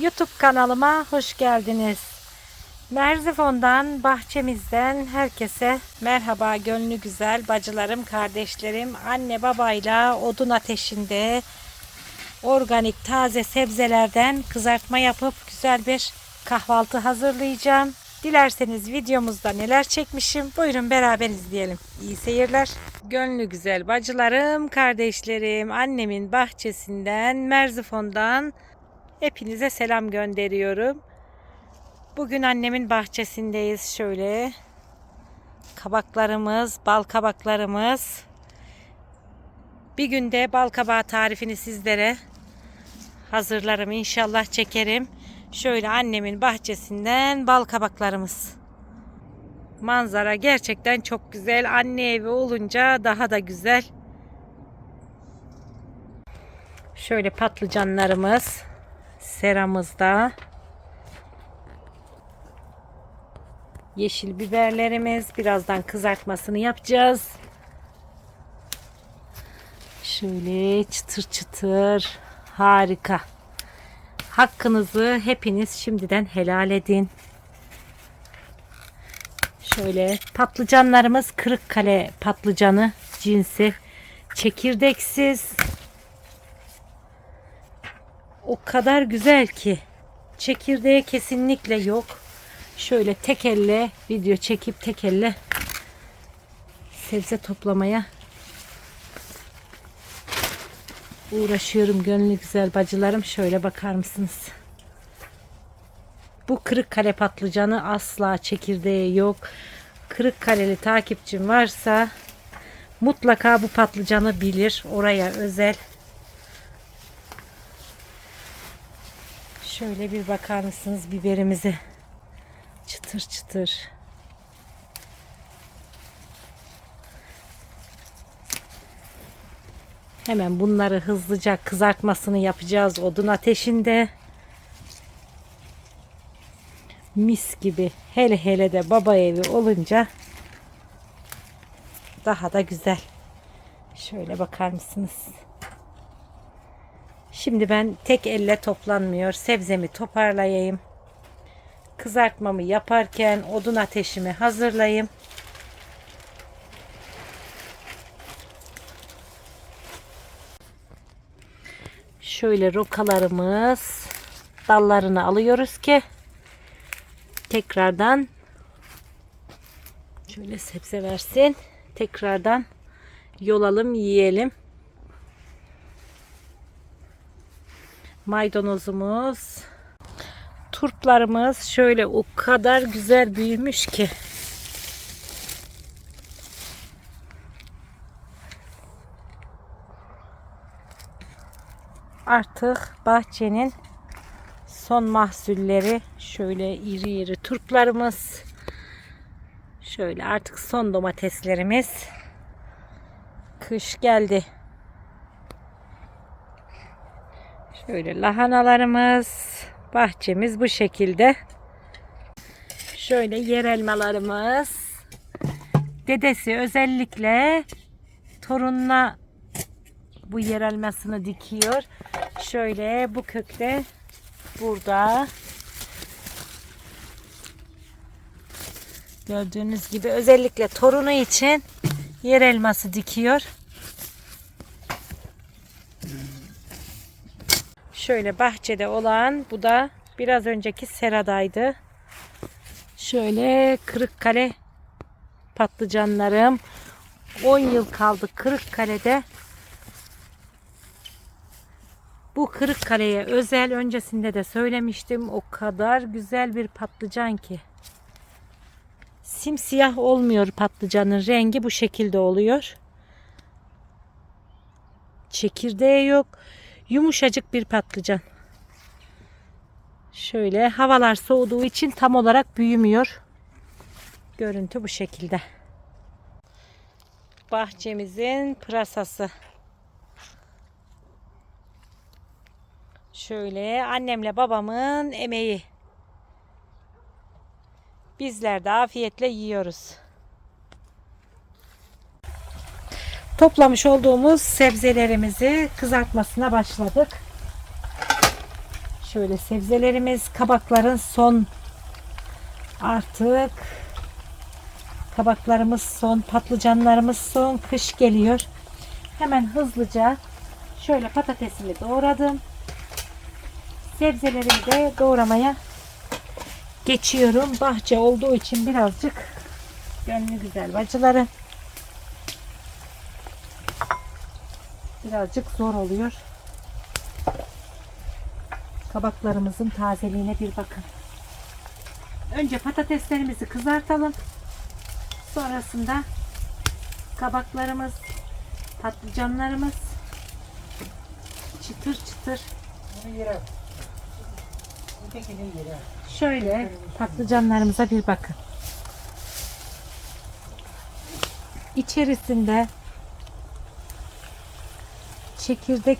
YouTube kanalıma hoş geldiniz. Merzifon'dan, bahçemizden herkese merhaba gönlü güzel bacılarım, kardeşlerim, anne babayla odun ateşinde organik taze sebzelerden kızartma yapıp güzel bir kahvaltı hazırlayacağım. Dilerseniz videomuzda neler çekmişim buyurun beraber izleyelim. İyi seyirler. Gönlü güzel bacılarım, kardeşlerim, annemin bahçesinden, Merzifon'dan hepinize selam gönderiyorum. Bugün annemin bahçesindeyiz şöyle. Kabaklarımız, bal kabaklarımız. Bir günde bal kabağı tarifini sizlere hazırlarım inşallah çekerim. Şöyle annemin bahçesinden bal kabaklarımız. Manzara gerçekten çok güzel. Anne evi olunca daha da güzel. Şöyle patlıcanlarımız seramızda. Yeşil biberlerimiz birazdan kızartmasını yapacağız. Şöyle çıtır çıtır harika. Hakkınızı hepiniz şimdiden helal edin. Şöyle patlıcanlarımız Kırıkkale patlıcanı cinsi çekirdeksiz. O kadar güzel ki çekirdeği kesinlikle yok. Şöyle tek elle video çekip tek elle sebze toplamaya uğraşıyorum gönlü güzel bacılarım. Şöyle bakar mısınız? Bu Kırıkkale patlıcanı asla çekirdeği yok. Kırıkkaleli takipçim varsa mutlaka bu patlıcanı bilir. Oraya özel. Şöyle bir bakar mısınız biberimizi? Çıtır çıtır. Hemen bunları hızlıca kızartmasını yapacağız odun ateşinde. Mis gibi. Hele hele de baba evi olunca daha da güzel. Şöyle bakar mısınız? Şimdi ben tek elle toplanmıyor. Sebzemi toparlayayım. Kızartmamı yaparken odun ateşimi hazırlayayım. Şöyle rokalarımız dallarını alıyoruz ki tekrardan şöyle sebze versin. Tekrardan yolalım yiyelim. Maydanozumuz turplarımız şöyle o kadar güzel büyümüş ki. Artık bahçenin son mahsulleri şöyle iri iri turplarımız şöyle artık son domateslerimiz. Kış geldi şöyle lahanalarımız bahçemiz bu şekilde şöyle yer elmalarımız dedesi özellikle torununa bu yer elmasını dikiyor. Şöyle bu kökte burada gördüğünüz gibi özellikle torunu için yer elması dikiyor. Şöyle bahçede olan bu da biraz önceki seradaydı. Şöyle Kırıkkale patlıcanlarım 10 yıl kaldı Kırıkkale'de. Bu Kırıkkale'ye özel öncesinde de söylemiştim. O kadar güzel bir patlıcan ki. Simsiyah olmuyor patlıcanın rengi bu şekilde oluyor. Çekirdeği yok. Yumuşacık bir patlıcan. Şöyle havalar soğuduğu için tam olarak büyümüyor. Görüntü bu şekilde. Bahçemizin pırasası. Şöyle annemle babamın emeği. Bizler de afiyetle yiyoruz. Toplamış olduğumuz sebzelerimizi kızartmasına başladık. Şöyle sebzelerimiz, kabakların son artık kabaklarımız son, patlıcanlarımız son, kış geliyor. Hemen hızlıca şöyle patatesimi doğradım. Sebzelerimi de doğramaya geçiyorum. Bahçe olduğu için birazcık gönlü güzel bacıları. Birazcık zor oluyor. Kabaklarımızın tazeliğine bir bakın. Önce patateslerimizi kızartalım. Sonrasında kabaklarımız, patlıcanlarımız çıtır çıtır Şöyle patlıcanlarımıza bir bakın. İçerisinde çekirdek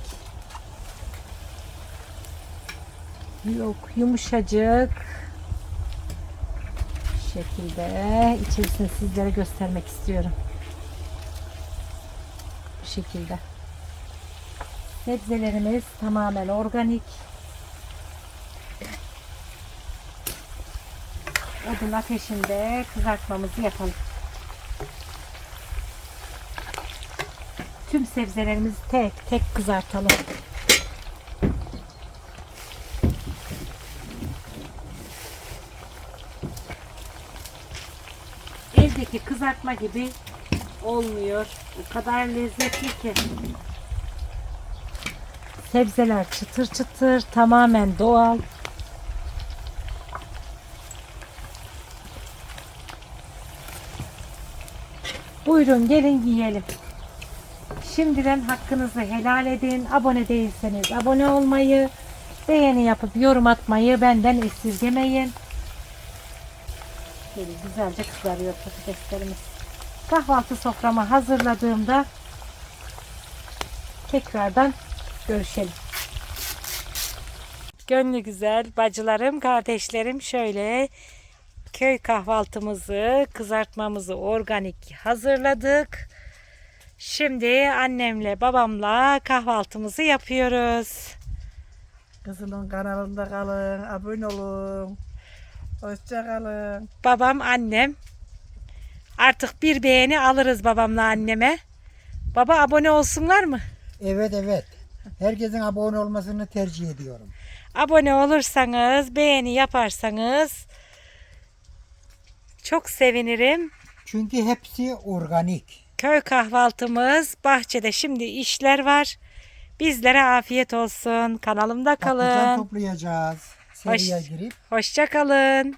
yok yumuşacık şekilde içerisini sizlere göstermek istiyorum. Bu şekilde. Sebzelerimiz tamamen organik. odun ateşinde kızartmamızı yapalım. Tüm sebzelerimizi tek tek kızartalım. Evdeki kızartma gibi olmuyor. O kadar lezzetli ki. Sebzeler çıtır çıtır, tamamen doğal. Buyurun gelin yiyelim. Şimdiden hakkınızı helal edin. Abone değilseniz abone olmayı, beğeni yapıp yorum atmayı benden esirgemeyin. Böyle güzelce kızarıyor patateslerimiz. Kahvaltı soframa hazırladığımda tekrardan görüşelim. Gönlü güzel bacılarım, kardeşlerim şöyle köy kahvaltımızı, kızartmamızı organik hazırladık. Şimdi annemle babamla kahvaltımızı yapıyoruz. Kızının kanalında kalın, abone olun. Hoşça kalın. Babam, annem. Artık bir beğeni alırız babamla anneme. Baba abone olsunlar mı? Evet evet. Herkesin abone olmasını tercih ediyorum. Abone olursanız, beğeni yaparsanız çok sevinirim. Çünkü hepsi organik. Köy kahvaltımız bahçede şimdi işler var. Bizlere afiyet olsun. Kanalımda Patlıcan kalın. toplayacağız. Seriye Hoş- girip Hoşça kalın.